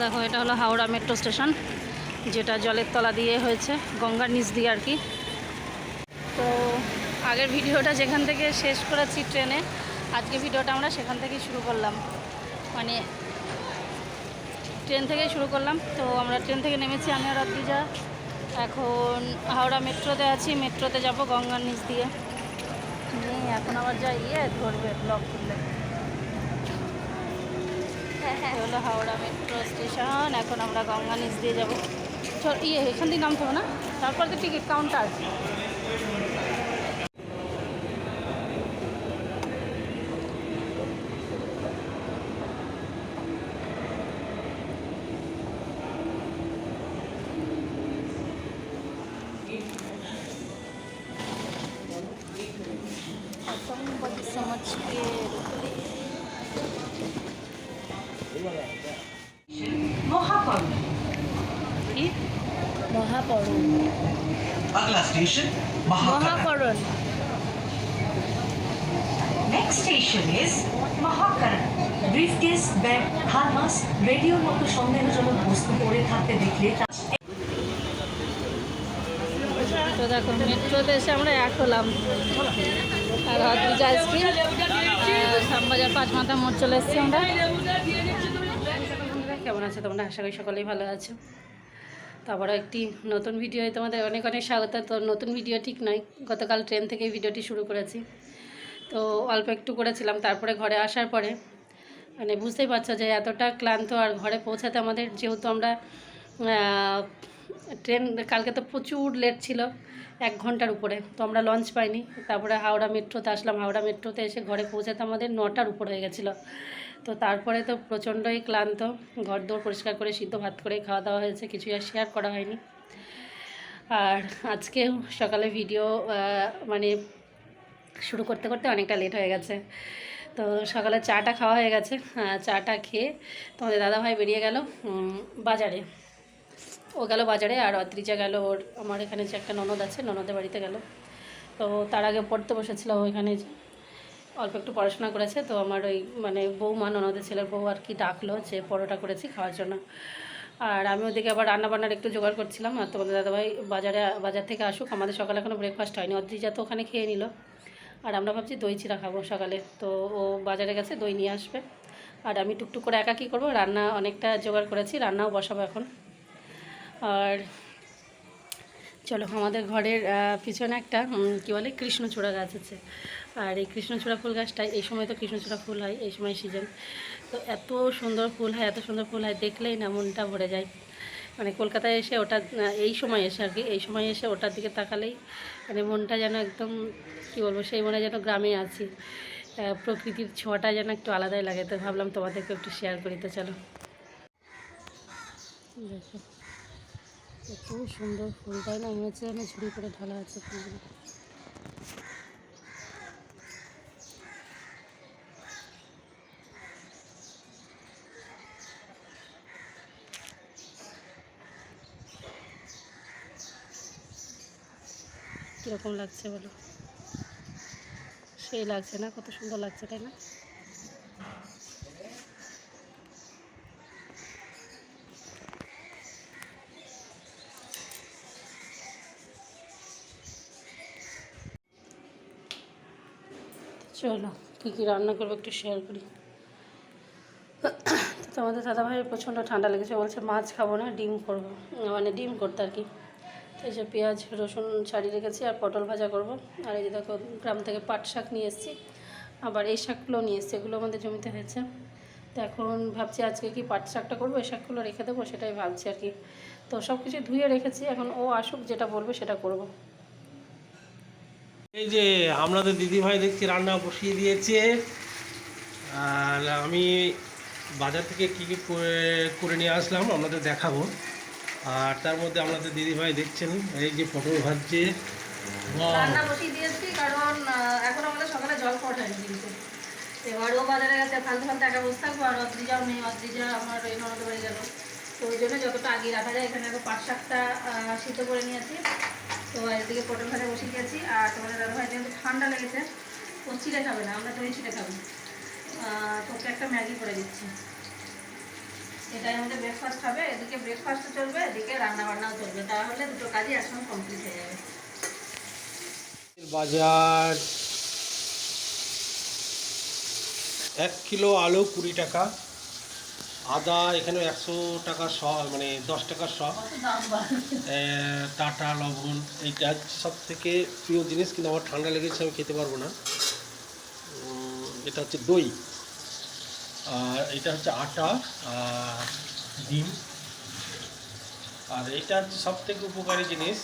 দেখো, এটা হলো হাওড়া মেট্রো স্টেশন, যেটা জলের তলা দিয়ে হয়েছে, গঙ্গার নিচ দিয়ে আর কি। তো আগের ভিডিওটা যেখান থেকে শেষ করেছি ট্রেনে, আজকে ভিডিওটা আমরা সেখান থেকেই শুরু করলাম। মানে ট্রেন থেকেই শুরু করলাম, তো আমরা ট্রেন থেকে নেমেছি আমি আর অদ্রিজা এখন হাওড়া মেট্রোতে আছি, মেট্রোতে যাব গঙ্গার নিচ দিয়ে। এখন আবার যা ইয়ে ধরবে, ব্লক হ্যাঁ হ্যাঁ। হলো হাওড়া মেট্রো স্টেশন এখন আমরা গঙ্গা নিচ দিয়ে যাব। ইয়ে এখান দিয়ে নামতে হবে না? তারপর তো ticket counter. Thank you so much. মহাকর্ম কি? Station Mahakaran. Next station is Mahakaran. মতো সন্দেহজনক বস্তু পড়ে থাকতে দেখলে তো দেখো মেট্রোতে এসে আমরা এক হলাম। আর হয়তো আজকে সাম্বাজার পাঁচ মাথা মোট চলে এসেছি আমরা। কেমন আছে? তোমরা? আশা করি সকলেই ভালো আছো। তারপরে একটি নতুন ভিডিও তোমাদের অনেক অনেক স্বাগত। তো নতুন ভিডিও ঠিক নয় গতকাল ট্রেন থেকে ভিডিওটি শুরু করেছি। তো অল্প একটু করেছিলাম, তারপরে ঘরে আসার পরে। মানে বুঝতেই পারছ যে এতটা ক্লান্ত আর ঘরে পৌঁছাতে আমাদের যেহেতু আমরা ট্রেন, কালকে তো প্রচুর লেট ছিল এক ঘণ্টার উপরে। তো আমরা লঞ্চ পাইনি। তারপরে হাওড়া মেট্রোতে আসলাম। হাওড়া মেট্রোতে এসে ঘরে পৌঁছাতে আমাদের নটার উপর হয়ে গেছিল। তো তারপরে তো প্রচণ্ডই ক্লান্ত। ঘর দৌড় পরিষ্কার করে, সিদ্ধ ভাত করে খাওয়া দাওয়া হয়েছে, কিছুই আর শেয়ার করা হয়নি। আর আজকেও সকালে ভিডিও মানে শুরু করতে করতে অনেকটা লেট হয়ে গেছে। তো সকালে চাটা খাওয়া হয়ে গেছে চাটা খেয়ে তোমাদের দাদাভাই বেরিয়ে গেল বাজারে। ও গেল বাজারে আর অদ্রিজা গেল, ওর, আমার এখানে যে একটা ননদ আছে, ননদের বাড়িতে গেল। তো তার আগে পড়তে বসেছিল ওইখানে অল্প একটু পড়াশোনা করেছে, তো আমার ওই মানে বৌমা, ননদের ছেলের বউ আর কি ডাকলো যে পরোটা করেছি খাওয়ার জন্য। আর আমি ওদিকে আবার রান্না বান্নার একটু জোগাড় করছিলাম, আর তোমাদের দাদাভাই বাজারে, বাজার থেকে আসুক, আমাদের সকালে এখনও ব্রেকফাস্ট হয়নি। অদ্রিজা তো ওখানে খেয়ে নিল। আর আমরা ভাবছি দই চিরা খাব সকালে, তো ও বাজারে গেছে, দই নিয়ে আসবে। আর আমি টুকটুক করে একা কী করব, রান্না অনেকটা জোগাড় করেছি, রান্নাও বসাবো এখন। আর চলো, আমাদের ঘরের পিছনে একটা কী বলে, কৃষ্ণচূড়া গাছ আছে। আর এই কৃষ্ণচূড়া ফুল গাছটা এই সময় তো কৃষ্ণচূড়া ফুল হয়, এই সময় সিজন তো এত সুন্দর ফুল হয়, এত সুন্দর ফুল হয়, দেখলেই না মনটা ভরে যায়। মানে কলকাতায় এসে ওটা এই সময় এসে আর কি, এই সময় এসে ওটার দিকে তাকালেই মানে মনটা যেন একদম, কী বলব, সেই মনে যেন গ্রামে আছি। প্রকৃতির ছোঁয়াটা যেন একটু আলাদাই লাগে, তো ভাবলাম তোমাদেরকে একটু শেয়ার করি, তো চলো। দেখো। এত সুন্দর ফুলটাই না? মনে হচ্ছে যেন ঝুড়ি করে ঢালা আছে ফুলগুলো। কীরকম লাগছে বলো? সেই লাগছে না? কত সুন্দর লাগছে, তাই না? চলো, কী কী রান্না করব একটু শেয়ার করি। তো তোমাদের দাদাভাইয়ের প্রচণ্ড ঠান্ডা লেগেছে বলছে মাছ খাব না, ডিম করব। মানে ডিম করতে আর কি। এই যে পেঁয়াজ, রসুন ছাড়িয়ে রেখেছি আর পটল ভাজা করব। আর এই যে দেখো, গ্রাম থেকে পাট শাক নিয়ে এসেছি, আবার এই শাকগুলো নিয়ে এসেছি, এগুলো আমাদের জমিতে হয়েছে। তো এখন ভাবছি আজকে কি পাট শাকটা করব, এই শাকগুলো রেখে দেবো, সেটাই ভাবছি আর কি। তো সব কিছু ধুয়ে রেখেছি, এখন ও আসুক, যেটা বলবে সেটা করব। এই যে আপনাদের দিদিভাই দেখছি রান্না বসিয়ে দিয়েছে। আর আমি বাজার থেকে কী কী করে নিয়ে আসলাম আপনাদের দেখাবো। আর তার মধ্যে আপনাদের দিদিভাই দেখছেন এই যে পটল ভাজছে। রান্না বসিয়ে দিয়েছি কারণ এখন সকালে জল এবার ও বাজারে গেছে থাকব আর নেই আমার ওই ননদ বাড়ি গেল। তো ওই জন্য যতটা আগে রাখা যায় এখানে শাকটা আহ, সিদ্ধ করে নিয়েছি। তো এদিকে পটল ভাজা বসিয়ে দিয়েছি আর তোমাদের দাদা ভাই যেহেতু ঠান্ডা লেগেছে, ও চিড়ে খাবে না, আমরা দই চিড়ে খাব। তোকে একটা ম্যাগি করে দিচ্ছি। এটাই আমাদের ব্রেকফাস্ট হবে, এদিকে ব্রেকফাস্টও চলবে, এদিকে রান্না বান্নাও চলবে, তাহলে দুটো কাজই একসঙ্গে কমপ্লিট হয়ে যাবে। বাজার। এক কিলো আলু কুড়ি টাকা। আদা এখানে একশো টাকা শ মানে দশ টাকা শ। টাটা লবণ এইটা সব থেকে প্রিয় জিনিস কিন্তু আমার ঠান্ডা লেগেছে আমি খেতে পারব না। এটা হচ্ছে দই। আর এটা হচ্ছে আটা আর ডিম। আর এটা হচ্ছে সব থেকে উপকারী জিনিস।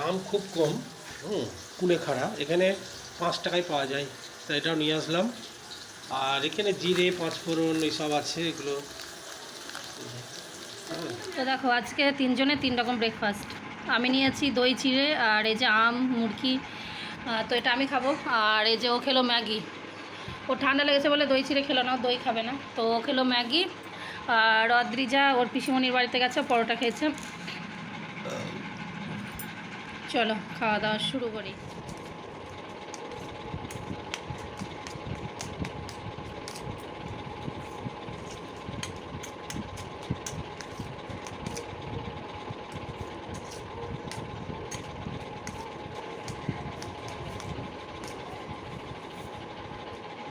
দাম খুব কম। হুম কুলেখাড়া এখানে পাঁচ টাকায় পাওয়া যায়। তো এটাও নিয়ে আসলাম। আর এখানে জিরে, পাঁচফোড়ন এইসব আছে, এগুলো। তো দেখো, আজকে তিনজনে তিন রকম ব্রেকফাস্ট আমি নিয়েছি দই, চিড়ে, আর এই যে আম মুরগি তো এটা আমি খাব। আর এই যে ও খেলো ম্যাগি। ও ঠান্ডা লেগেছে বলে দই, চিড়ে খেলো না দই খাবে না। তো ও খেলো ম্যাগি, আর অদ্রিজা ওর পিসিমণির বাড়িতে গেছে, পরোটা খেয়েছে। চলো, খাওয়া দাওয়া শুরু করি।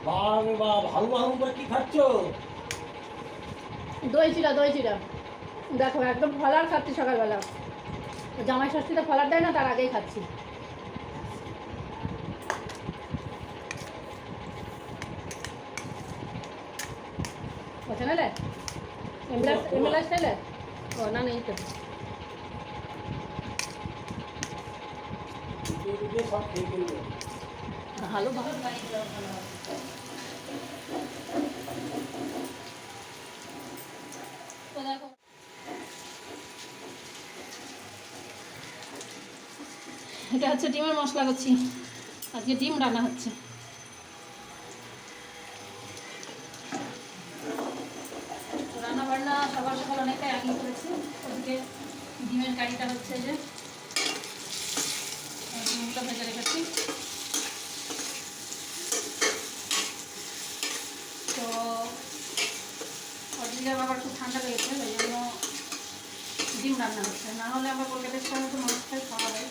বা ভালো ভালো করে কি খাচ্ছ? দই দই দেখো একদম ফলার খাচ্ছি সকালবেলা। জামাই ষষ্ঠীতে ফলার দেয় না তার আগেই খাচ্ছি। ও না নেই তো। ভালো ভালো। এটা হচ্ছে ডিমের মশলা করছি আজকে ডিম রান্না হচ্ছে। রান্না বান্না সকাল অনেকটাই আগে করেছি। ওদিকে ডিমের কারিটা হচ্ছে যে ডিমটা ভেজে রেখেছি। তো অরিজিনাল বাবার খুব ঠান্ডা লেগেছে ওই জন্য ডিম রান্না হচ্ছে না হলে আমার কলকাতার সময় তো মাছটাই খাওয়া হয়।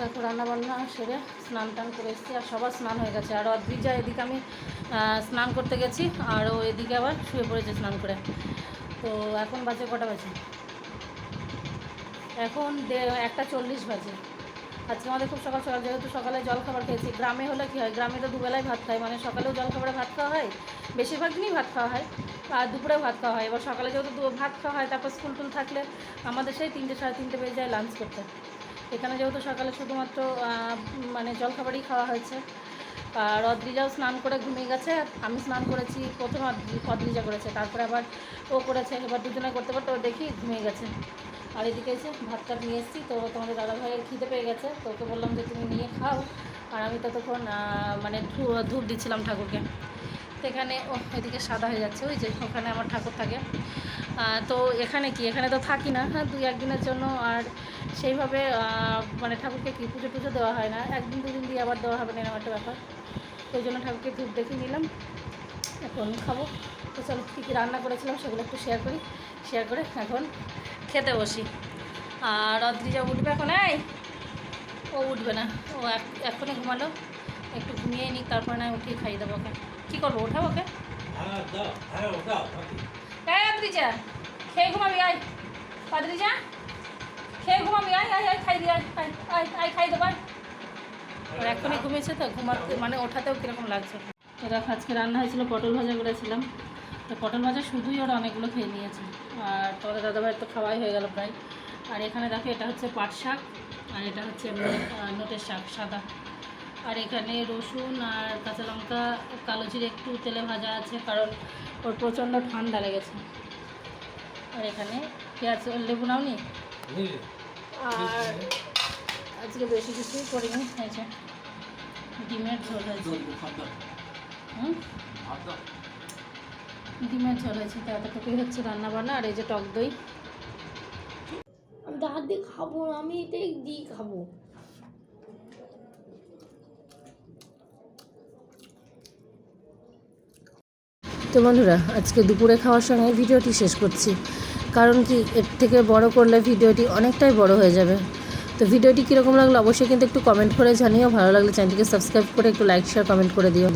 দেখো রান্না বান্না সেরে স্নান টান করে এসেছি, আর সবার স্নান হয়ে গেছে। আর অদ্রিজা, এদিকে আমি স্নান করতে গেছি, আর ও এদিকে আবার শুয়ে পড়েছে স্নান করে। তো এখন বাজে কটা বাজে? এখন একটা চল্লিশ বাজে। আজকে আমাদের খুব সকাল সকাল, যেহেতু সকালে জল খাবার খেয়েছি, গ্রামে হলে কী হয়, গ্রামে তো দুবেলায় ভাত খায় মানে সকালেও জল খাবারে ভাত খাওয়া হয় বেশিরভাগ দিনই ভাত খাওয়া হয়, আর দুপুরে ভাত খাওয়া হয়। এবার সকালে যেহেতু দু- ভাত খাওয়া হয়, তারপর স্কুল টুল থাকলে আমাদের সেই তিনটে, সাড়ে তিনটে বেজে যায় লাঞ্চ করতে। এখানে যেহেতু সকালে শুধুমাত্র মানে জলখাবারই খাওয়া হয়েছে আর অদ্রিজাও স্নান করে ঘুমিয়ে গেছে। আমি স্নান করেছি, প্রথমে অদ্রিজা করেছে, তারপরে আবার ও করেছে, এবার দুজনে করতে করতে ও দেখি ঘুমিয়ে গেছে। আর এদিকে এসে ভাতটা নিয়ে এসেছি, তো তোমাদের দাদা ভাইয়ের খিদে পেয়ে গেছে, তো ওকে বললাম যে তুমি নিয়ে খাও। আর আমি ততক্ষণ মানে ধূপ দিচ্ছিলাম ঠাকুরকে। তো এখানে, ও এদিকে সাদা হয়ে যাচ্ছে, ওই যে ওখানে আমার ঠাকুর থাকে। তো এখানে কি? এখানে তো থাকি না হ্যাঁ দুই একদিনের জন্য। আর সেইভাবে মানে ঠাকুরকে কি? পুজো টুজো দেওয়া হয় না। একদিন, দুদিন দিয়ে আবার দেওয়া হবে না, এরকম একটা ব্যাপার। ওই জন্য ঠাকুরকে ধূপ দেখে নিলাম। এখন খাব। তো চলো, কী কী রান্না করেছিলাম সেগুলো একটু শেয়ার করি। শেয়ার করে এখন খেতে বসি। আর অদ্রিজা উঠবে এখন, এই ও উঠবে না। ও এখনই ঘুমালো। একটু ঘুমিয়ে নিই তারপরে না উঠিয়ে খাইয়ে দেবো ওকে। কী করব ওঠাবো ওকে? এই আদ্রিজা খেয়ে ঘুমাবি, আয়। আদ্রিজা খেয়ে ঘুমাবি, আয় আয় আয় খাই দি, আয় আয় আয় আয় দেবো দেবার আর এখনই ঘুমিয়েছে তো ঘুমাতে মানে ওঠাতেও কীরকম লাগছে? তো দেখো আজকে রান্না হয়েছিল পটল ভাজা করেছিলাম। তো পটল ভাজা শুধুই ওরা অনেকগুলো খেয়ে নিয়েছে। আর তোমাদের দাদাভাইয়ের তো খাওয়াই হয়ে গেল প্রায়। আর এখানে দেখো এটা হচ্ছে পাট শাক আর এটা হচ্ছে নোটের শাক সাদা। আর এখানে রসুন আর কাঁচা লঙ্কা কালো জিরে একটু তেলে ভাজা আছে কারণ ওর প্রচণ্ড ঠান্ডা লেগেছে। আর এখানে পেঁয়াজ লেবু নাওনি? আর আজকে বেশি কিছুই করিনি হয়েছে ডিমের ঝোল হয়েছে। হুম? ডিমের ঝোল হয়েছে তো এতটুকুই হচ্ছে রান্না বান্না আর এই যে টক দই। দাঁত দিয়ে খাব আমি এটাই দিয়ে খাব। তো বন্ধুরা আজকে দুপুরে খাওয়ার সঙ্গে ভিডিওটি শেষ করছি। কারণ কি এর থেকে বড় করলে ভিডিওটি অনেকটাই বড় হয়ে যাবে। তো ভিডিওটি কীরকম লাগল অবশ্যই কিন্তু একটু কমেন্ট করে জানিও। ভালো লাগলে চ্যানেলটিকে সাবস্ক্রাইব করে একটু লাইক শেয়ার কমেন্ট করে দিও।